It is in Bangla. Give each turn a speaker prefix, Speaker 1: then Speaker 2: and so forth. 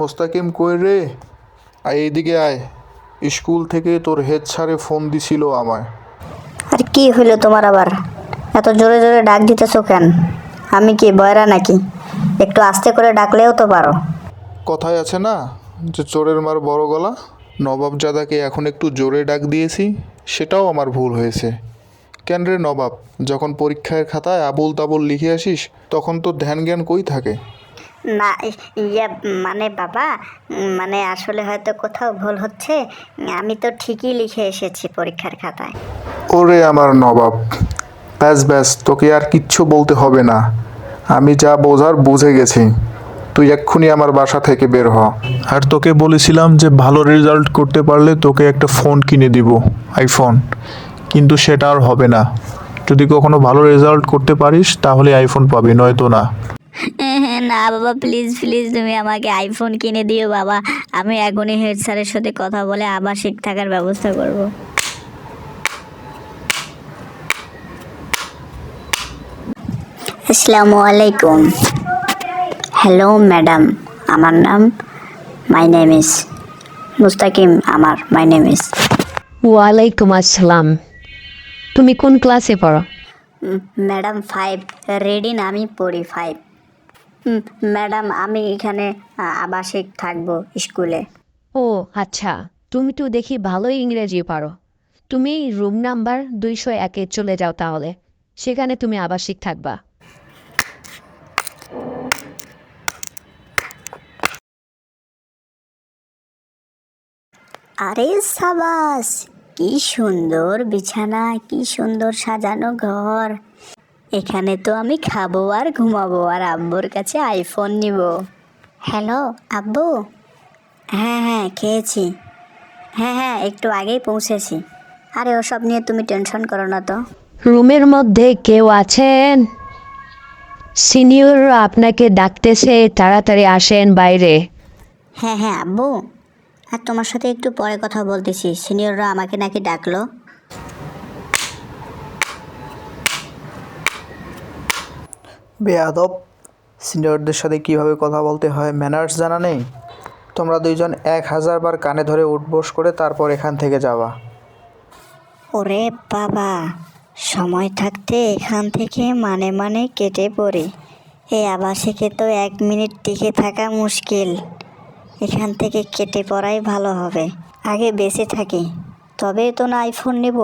Speaker 1: মোস্তাকিম কই রে? আয় এইদিকে আয়। স্কুল থেকে তোর হেড স্যারে ফোন দিছিল আমায়।
Speaker 2: আর কি হইল তোমার আবার? এত জোরে জোরে ডাক দিতেছো কেন? আমি কি বয়রা নাকি? একটু আস্তে করে ডাকলেও তো পারো।
Speaker 1: কথায় আছে না যে চোরের মার বড় গলা? নবাবজাদাকে এখন একটু জোরে ডাক দিয়েছি সেটাও আমার ভুল হয়েছে। কেন রে নবাব যখন পরীক্ষার খাতায় আবুল তাবুল লিখে আসিস তখন তো ধ্যান জ্ঞান কই থাকে?
Speaker 2: না ইয়া মানে বাবা মানে আসলে হয়তো কোথাও ভুল হচ্ছে। আমি তো ঠিকই লিখে এসেছি পরীক্ষার খাতায়।
Speaker 1: ওরে আমার নবাব ব্যাস ব্যাস তোকে আর কিচ্ছু বলতে হবে না। আমি যা বোঝার বুঝে গেছি। তুই এক্ষুনি আমার বাসা থেকে বের হ। আর তোকে বলেছিলাম যে ভালো রেজাল্ট করতে পারলে তোকে একটা ফোন কিনে দিব আইফোন কিন্তু সেটা আর হবে না। যদি কখনো ভালো রেজাল্ট করতে পারিস তাহলে আইফোন পাবি নয়তো না।
Speaker 2: না বাবা প্লিজ প্লিজ তুমি আমাকে আইফোন কিনে দিও বাবা। আমি এখনই হেড স্যারের সাথে কথা বলে আবাসিক থাকার ব্যবস্থা করব। আসসালামু আলাইকুম। হ্যালো ম্যাডাম আমার নাম মাই নেম ইস মুস্তাকিম আমার মাই নেম ইস
Speaker 3: ওয়ালাইকুম আসসালাম। তুমি কোন ক্লাসে পড়ো?
Speaker 2: ম্যাডাম ফাইভ রেডি না আমি পড়ি ফাইভ ম্যাডাম আমি এখানে আবাসিক থাকব স্কুলে।
Speaker 3: ও আচ্ছা। তুমি তো দেখি ভালোই ইংরেজি পারো। তুমি রুম নাম্বার দুইশো একে চলে যাও তাহলে। সেখানে তুমি আবাসিক থাকবা।
Speaker 2: আরে সাবাস কি সুন্দর বিছানা কি সুন্দর সাজানো ঘর। এখানে তো আমি খাব আর ঘুমাবো আর আব্বুর কাছে আইফোন নিব। হ্যালো আব্বু? হ্যাঁ হ্যাঁ খেয়েছি। হ্যাঁ হ্যাঁ একটু আগেই পৌঁছেছি। আরে ওসব নিয়ে তুমি টেনশন করো না তো।
Speaker 3: রুমের মধ্যে কেউ আছেন? সিনিয়র আপনাকে ডাকতেছে তাড়াতাড়ি আসেন বাইরে।
Speaker 2: হ্যাঁ হ্যাঁ আব্বু। আর তোমার সাথে একটু পরে কথা বলতেছি। সিনিয়ররা আমাকে নাকি ডাকলো।
Speaker 4: বেয়াদব। সিনিয়রদের সাথে কীভাবে কথা বলতে হয় ম্যানার্স জানা নেই? তোমরা দুইজন এক হাজার বার কানে ধরে উঠবোস করে তারপর এখান থেকে যাবা।
Speaker 2: ওরে বাবা, সময় থাকতে এখান থেকে মানে মানে কেটে পড়ে। এই আবাসিকে তো এক মিনিট টিকে থাকা মুশকিল। এখান থেকে কেটে পড়াই ভালো হবে। আগে বেঁচে থাকি, তবেই তো না আইফোন নেব।